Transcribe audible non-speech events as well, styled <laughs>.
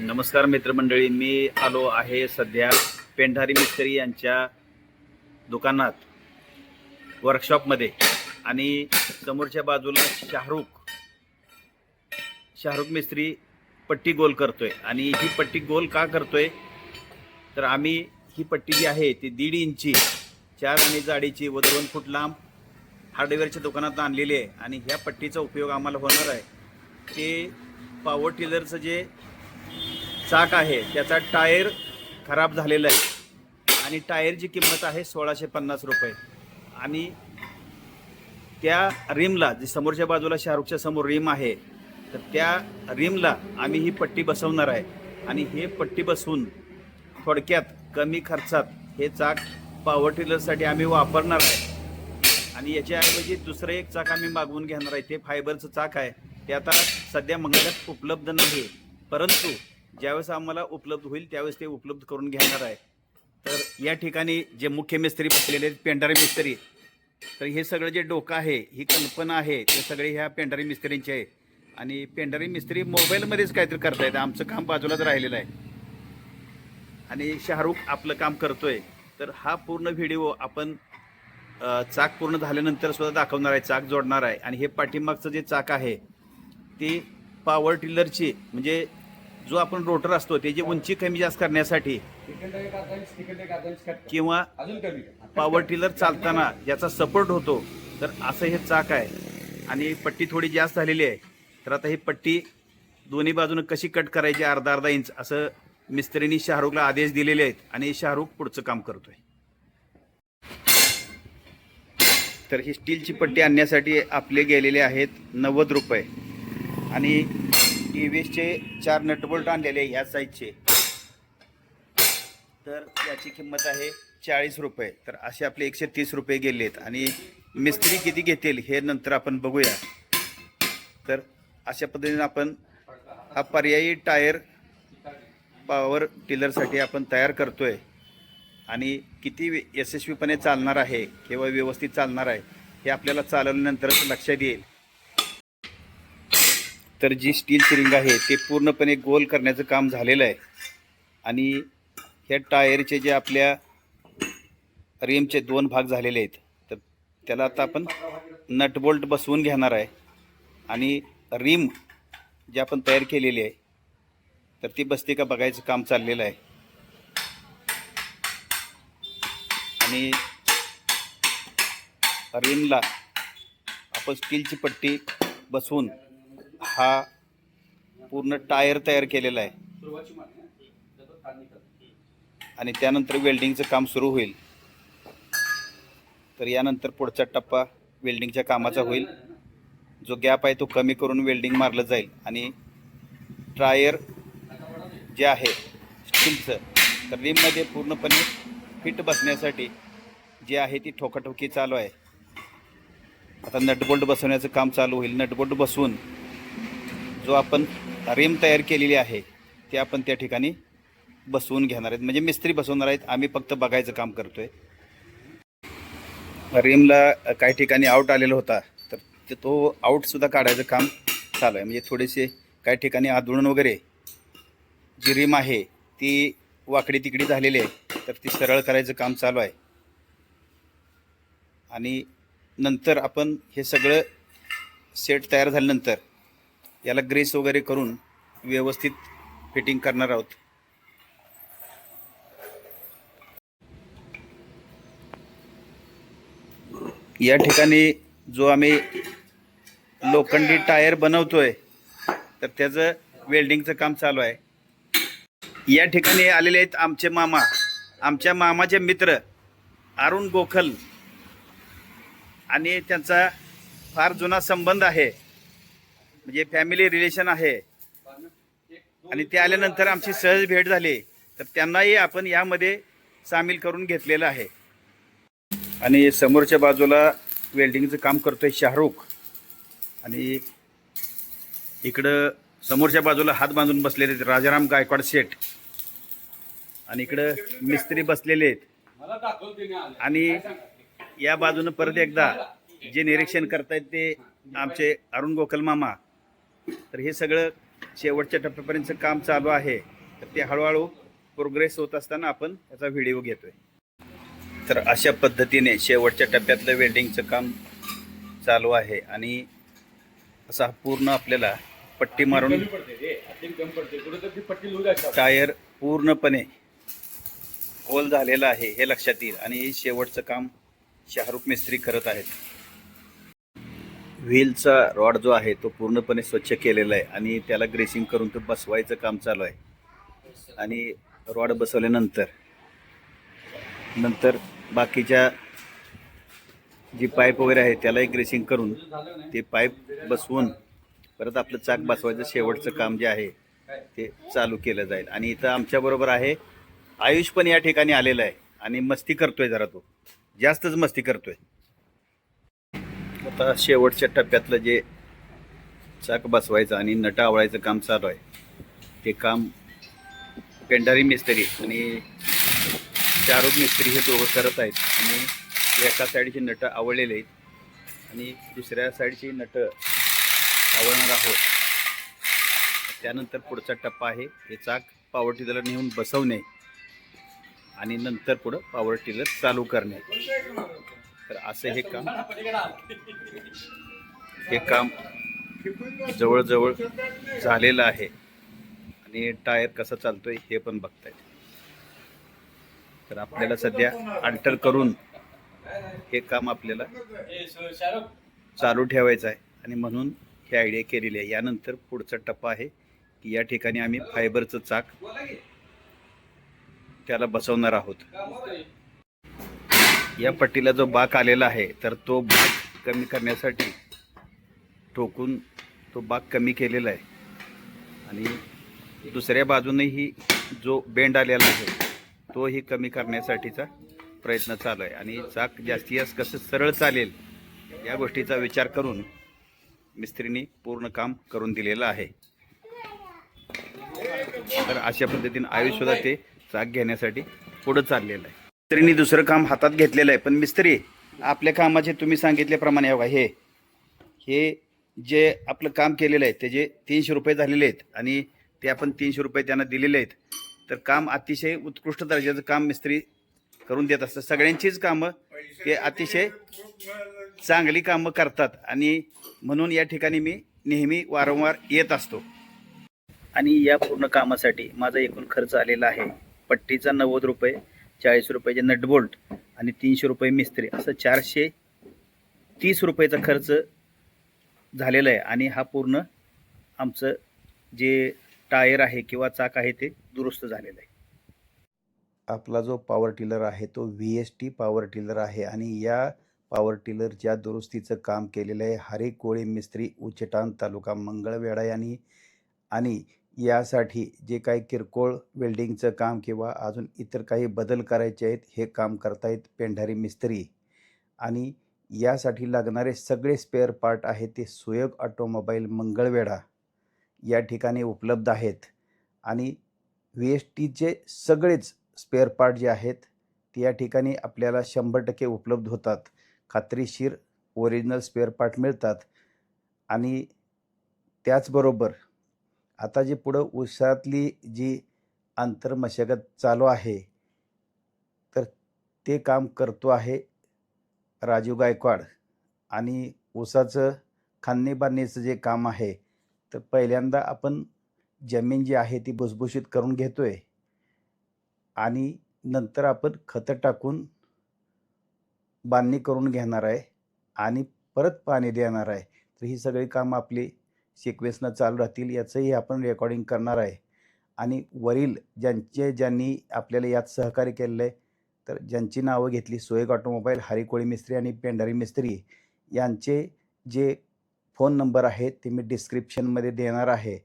नमस्कार मित्रमंडळी मी आलो आहे सध्या पेंढारी मिस्त्री यांच्या दुकानात वर्कशॉपमध्ये आणि समोरच्या बाजूला शाहरुख शाहरुख मिस्त्री पट्टी गोल करतोय. आणि ही पट्टी गोल का करतोय? तर आम्ही ही पट्टी जी आहे ती दीड इंची चार आणि जाडीची व दोन फूट लांब हार्डवेअरच्या दुकानात आणलेली आहे. आणि ह्या पट्टीचा उपयोग आम्हाला होणार आहे ते पॉवर टिलरचं जे चाक आहे त्याचा टायर खराब झालेला आहे. आणि टायरची किंमत आहे सोळाशे पन्नास रुपये. आणि त्या रिमला जी समोरच्या बाजूला शाहरुखच्या समोर रिम आहे तर त्या रिमला आम्ही ही पट्टी बसवणार आहे. आणि हे पट्टी बसवून थोडक्यात कमी खर्चात हे चाक पॉवर टिलरसाठी आम्ही वापरणार आहे. आणि याच्याऐवजी दुसरं एक चाक आम्ही मागवून घेणार आहे ते फायबरचं चाक आहे. ते आता सध्या मंगळात उपलब्ध नाही परंतु ज्यावेळेस आम्हाला उपलब्ध होईल त्यावेळेस ते उपलब्ध करून घेणार आहे. तर या ठिकाणी जे मुख्य मिस्त्री बसलेले आहेत पेंढारी मिस्त्री तर हे सगळं जे डोकं आहे ही कल्पना आहे ते सगळे ह्या पेंढारी मिस्त्रींचे आहे. आणि पेंढारी मिस्त्री मोबाईलमध्येच काहीतरी करतायत आमचं काम बाजूलाच राहिलेलं आहे. आणि शाहरुख आपलं काम करतोय. तर हा पूर्ण व्हिडिओ आपण चाक पूर्ण झाल्यानंतर सुद्धा दाखवणार आहे चाक जोडणार आहे. आणि हे पाठीमागचं जे चाक आहे ते पॉवर टिलरची म्हणजे जो आपण रोटर असतो त्याची उंची कमी जास्त करण्यासाठी किंवा पॉवर टिलर चालताना ज्याचा सपोर्ट होतो तर असं हे चाक आहे. आणि पट्टी थोडी जास्त झालेली आहे तर आता ही पट्टी दोन्ही बाजूनं कशी कट करायची अर्धा अर्धा इंच असं मिस्त्रींनी शाहरुखला आदेश दिलेले आहेत आणि शाहरुख पुढचं काम करतोय. तर ही स्टीलची पट्टी आणण्यासाठी आपले गेलेले आहेत नव्वद रुपये. आणि टी व्ही एसचे चार नटबोल्ट आणलेले ह्या साईजचे तर याची किंमत आहे चाळीस रुपये. तर असे आपले एकशे तीस रुपये गेलेत. आणि मिस्त्री किती घेतील हे नंतर आपण बघूया. तर अशा पद्धतीने आपण हा पर्यायी टायर पॉवर टिलरसाठी आपण तयार करतोय. आणि किती यशस्वीपणे चालणार आहे किंवा व्यवस्थित चालणार आहे हे आपल्याला चालवल्यानंतरच लक्षात येईल. तर जी स्टीलची रिंग आहे ते पूर्णपणे गोल करण्याचं काम झालेलं आहे. आणि ह्या टायरचे जे आपल्या रिमचे दोन भाग झालेले आहेत तर त्याला आता आपण नटबोल्ट बसवून घेणार आहे. आणि रिम जे आपण तयार केलेली आहे तर ती बसते का बघायचं काम चाललेलं आहे. आणि रिमला आपण स्टीलची पट्टी बसवून हा पूर्ण टायर तयार केलेला आहे. आणि त्यानंतर वेल्डिंगचं काम सुरू होईल. तर यानंतर पुढचा टप्पा वेल्डिंगच्या कामाचा होईल. जो गॅप आहे तो कमी करून वेल्डिंग मारलं जाईल. आणि टायर जे आहे स्टीलचं तर रिममध्ये पूर्णपणे फिट बसण्यासाठी जे आहे ती ठोकाठोकी चालू आहे. आता नटबोल्ट बसवण्याचं काम चालू होईल. नटबोल्ट बसवून जो आपण रिम तयार केलेली आहे ते आपण त्या ठिकाणी बसवून घेणार आहेत. म्हणजे मिस्त्री बसवणार आहेत. आम्ही फक्त बघायचं काम करतोय. रिमला काही ठिकाणी आऊट आलेला होता. तर ते तो आऊटसुद्धा काढायचं काम चालू आहे. म्हणजे थोडेसे काही ठिकाणी आदळून वगैरे जी रिम आहे ती वाकडी तिकडी झालेली आहे. तर ती सरळ करायचं काम चालू आहे. आणि नंतर आपण हे सगळं सेट तयार झाल्यानंतर याला ग्रेस वगैरे करून व्यवस्थित फिटिंग करणार आहोत. या ठिकाणी जो आम्ही लोखंडी टायर बनवतोय तर त्याचं वेल्डिंगचं काम चालू आहे. या ठिकाणी आलेले आहेत आमचे मामा. आमच्या मामाचे मित्र अरुण गोखल आणि त्यांचा फार जुना संबंध आहे. म्हणजे फॅमिली रिलेशन आहे. आणि ते आल्यानंतर आमची सहज भेट झाली. तर त्यांनाही आपण यामध्ये सामील करून घेतलेलं आहे. आणि समोरच्या बाजूला वेल्डिंगचं काम करतोय शाहरुख. आणि इकडं समोरच्या बाजूला हात बांधून बसलेले आहेत राजाराम गायकवाड शेठ. आणि इकडं मिस्त्री बसलेले आहेत. आणि या बाजूनं परत एकदा जे निरीक्षण करतायत ते आमचे अरुण गोखल मामा. तर हे सगळं शेवटच्या टप्प्यापर्यंत काम चालू आहे तर ते हळूहळू प्रोग्रेस होत असताना आपण त्याचा व्हिडिओ घेतोय. तर अशा पद्धतीने शेवटच्या टप्प्यातलं वेल्डिंगचं काम चालू आहे आणि असा पूर्ण आपल्याला पट्टी मारून टायर पूर्णपणे गोल झालेला आहे हे लक्षात येईल आणि शेवटचं काम शाहरुख मिस्त्री करत आहेत. व्हीलचा रॉड जो आहे तो पूर्णपणे स्वच्छ केलेला आहे आणि त्याला ग्रेसिंग करून तो बसवायचं काम चालू आहे. आणि रॉड बसवल्यानंतर नंतर बाकीच्या जी पाईप वगैरे आहे त्यालाही ग्रेसिंग करून ते पाईप बसवून परत आपलं चाक बसवायचं शेवटचं काम जे आहे ते चालू केलं जाईल. आणि इथं आमच्याबरोबर आहे आयुष पण या ठिकाणी आलेला आहे आणि मस्ती करतोय जरा तो. जास्तच मस्ती करतोय. आता शेवटच्या टप्प्यातलं जे चाक बसवायचं आणि नटा आवळायचं काम चालू आहे. ते काम पेंढारी मिस्त्री आणि चारूक मिस्त्री हे दोघं करत आहेत. आणि एका साईडची नटं आवळलेले आहेत आणि दुसऱ्या साईडची नटं आवळणार आहोत. त्यानंतर पुढचा टप्पा आहे. हे चाक पॉवर टिलरला नेऊन बसवणे आणि नंतर पुढं पॉवर टिलर चालू करणे. तर असं हे काम <laughs> हे काम जवळजवळ झालेलं आहे. आणि टायर कसं चालतोय हे पण बघतायत. तर आपल्याला सध्या अल्टर करून हे काम आपल्याला चालू ठेवायचं आहे. आणि म्हणून ही आयडिया केलेली आहे. यानंतर पुढचा टप्पा आहे की या ठिकाणी आम्ही फायबरचं चाक त्याला बसवणार आहोत. या पट्टीला जो बाक आलेला आहे तर तो बाक कमी करण्यासाठी ठोकून तो बाक कमी केलेला आहे. आणि दुसऱ्या बाजूनेही जो बेंड आलेला आहे तोही कमी करण्यासाठीचा प्रयत्न चालू आहे. आणि चाक जास्तीत जास्त कसं सरळ चालेल या गोष्टीचा विचार करून मिस्त्रीने पूर्ण काम करून दिलेलं आहे. तर अशा पद्धतीने आयुष्यसुद्धा ते चाक घेण्यासाठी पुढं चाललेलं आहे. मिस्त्रीने दुसरं काम हातात घेतलेलं आहे. पण मिस्त्री आपल्या कामाचे तुम्ही सांगितल्याप्रमाणे हो बघा हे हे जे आपलं काम केलेलं आहे त्याचे तीनशे रुपये झालेले आहेत आणि ते आपण तीनशे रुपये त्यांना दिलेले आहेत तर काम अतिशय उत्कृष्ट दर्जाचं काम मिस्त्री करून देत असतात. सगळ्यांचीच कामं ते अतिशय चांगली कामं करतात आणि म्हणून या ठिकाणी मी नेहमी वारंवार येत असतो. आणि या पूर्ण कामासाठी माझा एकूण खर्च आलेला आहे पट्टीचा नव्वद रुपये चाळीस रुपयाचे नटबोल्ट आणि तीनशे रुपये मिस्त्री असं चारशे तीस रुपयाचा खर्च झालेला आहे. आणि हा पूर्ण आमचं जे टायर आहे किंवा चाक आहे ते दुरुस्त झालेलं आहे. आपला जो पॉवर टिलर आहे तो V S T power tiller आहे आणि या पॉवर टिलरच्या दुरुस्तीचं काम केलेलं आहे हरे कोळी मिस्त्री उच्चटान तालुका मंगळवेढा यांनी आणि यासाठी जे काही किरकोळ वेल्डिंगचं काम किंवा अजून इतर काही बदल करायचे आहेत हे काम करतायत पेंढारी मिस्त्री. आणि यासाठी लागणारे सगळे स्पेअर पार्ट आहेत ते सुयोग ऑटोमोबाईल मंगळवेढा या ठिकाणी उपलब्ध आहेत. आणि व्ही एस टीचे सगळेच स्पेअर पार्ट जे आहेत ते या ठिकाणी आपल्याला शंभर टक्के उपलब्ध होतात. खात्रीशीर ओरिजिनल स्पेअर पार्ट मिळतात. आणि त्याचबरोबर आता जी पुढं उसातली जी आंतरमशागत चालू आहे तर ते काम करतो आहे राजू गायकवाड. आणि ऊसाचं खांदणी बांधणीचं जे काम आहे तर पहिल्यांदा आपण जमीन जी आहे ती भुसभुशीत करून घेतो आहे आणि नंतर आपण खतं टाकून बांधणी करून घेणार आहे आणि परत पाणी देणार आहे. तर ही सगळी कामं आपली सिक्वेन्सनं चालू राहतील याचंही आपण रेकॉर्डिंग करणार आहे. आणि वरील ज्यांचे ज्यांनी आपल्याला यात सहकार्य केलेलं आहे तर ज्यांची नावं घेतली सोयग ऑटोमोबाईल हरिकोळी मिस्त्री आणि पेंढारी मिस्त्री यांचे जे फोन नंबर आहेत ते मी डिस्क्रिप्शनमध्ये देणार आहे.